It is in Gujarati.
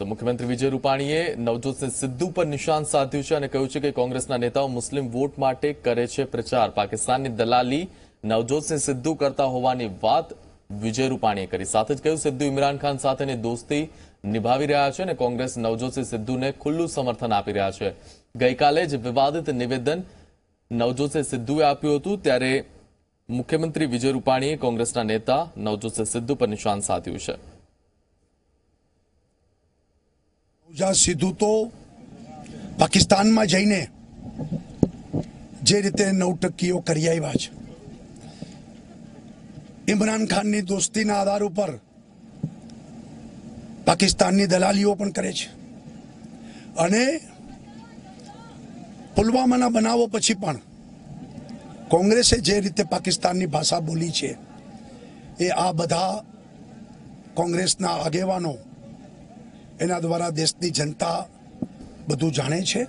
તો મુખ્યમંત્રી વિજય રૂપાણીએ નવજોતસિંહ સિદ્ધુ પર નિશાન સાધ્યું છે અને કહ્યું છે કે કોંગ્રેસના નેતાઓ મુસ્લિમ વોટ માટે કરે છે પ્રચાર. પાકિસ્તાનની દલાલી નવજોતસિંહ સિદ્ધુ કરતા હોવાની વાત વિજય રૂપાણીએ કરી. સાથે જ કહ્યું, સિદ્ધુ ઇમરાન ખાન સાથેની દોસ્તી નિભાવી રહ્યા છે અને કોંગ્રેસ નવજોતસિંહ સિદ્ધુને ખુલ્લું સમર્થન આપી રહ્યા છે. ગઈકાલે જ વિવાદિત નિવેદન નવજોતસિંહ સિદ્ધુએ આપ્યું હતું. ત્યારે મુખ્યમંત્રી વિજય રૂપાણીએ કોંગ્રેસના નેતા નવજોતસિંહ સિદ્ધુ પર નિશાન સાધ્યું છે. સિદ્ધુ તો પાકિસ્તાનમાં જઈને જે રીતે નવટકીઓ કરી આવ્યા છે ઇમરાન ખાનની દોસ્તીના આધાર ઉપર પાકિસ્તાનની દલાલીઓ પણ કરે છે અને પુલવામાના બનાવો પછી પણ કોંગ્રેસે જે રીતે પાકિસ્તાનની ભાષા બોલી છે એ આ બધા કોંગ્રેસના આગેવાનો એના દ્વારા દેશની જનતા બધું જાણે છે.